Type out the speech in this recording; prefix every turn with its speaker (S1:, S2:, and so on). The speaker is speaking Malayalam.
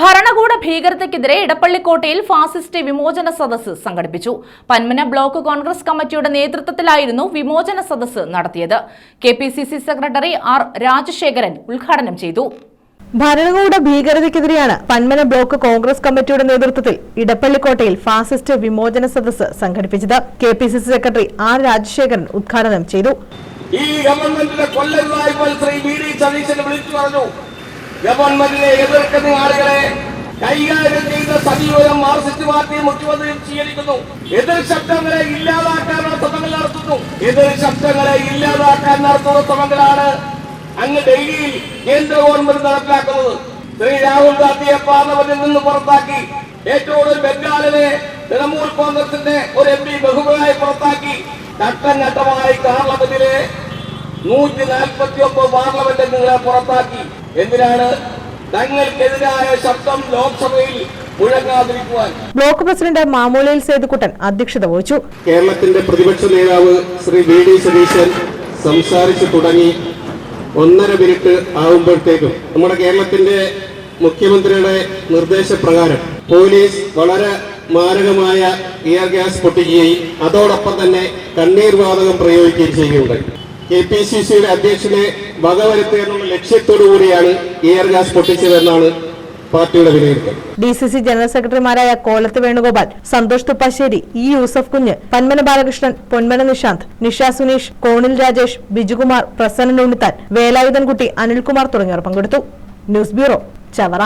S1: ഭരണകൂട ഭീകരതയ്ക്കെതിരെ ഇടപ്പള്ളിക്കോട്ടയിൽ ഫാസിസ്റ്റ് വിമോചന സദസ്സ് സംഘടിപ്പിച്ചു. പന്മന ബ്ലോക്ക് കോൺഗ്രസ് കമ്മിറ്റിയുടെ നേതൃത്വത്തിലായിരുന്നു വിമോചന സദസ്സ് നടത്തിയത്. K P C C secretary R Rajasekharan ഉദ്ഘാടനം ചെയ്തു.
S2: ഭരണകൂട ഭീകരതയ്ക്കെതിരെയാണ് പന്മന ബ്ലോക്ക് കോൺഗ്രസ് കമ്മിറ്റിയുടെ നേതൃത്വത്തിൽ ഇടപ്പള്ളിക്കോട്ടയിൽ ഫാസിസ്റ്റ് വിമോചന സദസ്സ് സംഘടിപ്പിച്ചത്. K P C C secretary R Rajasekharan ഉദ്ഘാടനം ചെയ്തു.
S3: ഈ ഗവൺമെന്റിനെ കൊല്ലരുതായ്മ ശ്രീ വി ഡി സതീശന് വിളിച്ചു പറഞ്ഞു. ഗവൺമെന്റിനെ എതിർക്കുന്ന ആളുകളെ കൈകാര്യം ചെയ്ത സമീപനം മാർസിസ്റ്റ് പാർട്ടിയും മുഖ്യമന്ത്രിയും സ്വീകരിക്കുന്നു. എതിർ ശബ്ദങ്ങളെ ഇല്ലാതാക്കാനുള്ള ശ്രമങ്ങൾ നടത്തുന്നു. എതിർ ശബ്ദങ്ങളെ ഇല്ലാതാക്കാൻ നടത്തുന്ന ശ്രമങ്ങളാണ് അങ്ങ് ഡൽഹിയിൽ കേന്ദ്ര ഗവൺമെന്റ് നടപ്പിലാക്കുന്നത്. ശ്രീ രാഹുൽ ഗാന്ധിയെ പാർലമെന്റിൽ നിന്ന് പുറത്താക്കി. ഏറ്റവും കൂടുതൽ ബംഗാളിലെ തൃണമൂൽ കോൺഗ്രസിന്റെ ഒരു എം പി ബഹുബലായി പുറത്താക്കി. ഘട്ടം ഘട്ടമായി പാർലമെന്റിലെ നൂറ്റി നാൽപ്പത്തി ഒമ്പത് പാർലമെന്റ് അംഗങ്ങളെ പുറത്താക്കി. എന്തിനാണ് തങ്ങൾക്കെതിരായ ശബ്ദം ലോക്സഭയിൽ മുഴങ്ങാതിരിക്കുവാൻ?
S2: ബ്ലോക്ക് പ്രസിഡന്റ് മാമൂലയിൽ സേതുക്കുട്ടൻ അധ്യക്ഷത വഹിച്ചു.
S4: കേരളത്തിന്റെ പ്രതിപക്ഷ നേതാവ് ശ്രീ വി ഡി സതീശൻ സംസാരിച്ചു തുടങ്ങി ഒന്നര മിനിറ്റ് ആവുമ്പോഴത്തേക്കും നമ്മുടെ കേരളത്തിന്റെ മുഖ്യമന്ത്രിയുടെ നിർദ്ദേശപ്രകാരം പോലീസ് വളരെ മാരകമായ ഇയർ ഗ്യാസ് പൊട്ടിക്കുകയും അതോടൊപ്പം തന്നെ കണ്ണീർ വാതകം പ്രയോഗിക്കുകയും ചെയ്യുകയുണ്ടായി. കെ പി സി സിയുടെ അധ്യക്ഷനെ വകവരുത്തുക ലക്ഷ്യത്തോടു കൂടിയാണ് എയർ ഗ്യാസ് പൊട്ടിച്ചതെന്നാണ് പാർട്ടിയുടെ വിലയിരുത്തൽ.
S2: ഡി സി സി ജനറൽ സെക്രട്ടറിമാരായ കോലത്ത് വേണുഗോപാൽ സന്തോഷ് തുപ്പാശ്ശേരി ഇ യൂസഫ് കുഞ്ഞ് പന്മന ബാലകൃഷ്ണൻ പൊന്മന നിഷാന്ത് നിഷ സുനീഷ് കോണിൽ രാജേഷ് ബിജുകുമാർ പ്രസന്നൻ ഉണ്ണിത്താൻ വേലായുധൻകുട്ടി അനിൽകുമാർ തുടങ്ങിയവർ പങ്കെടുത്തു. News bureau Chavara.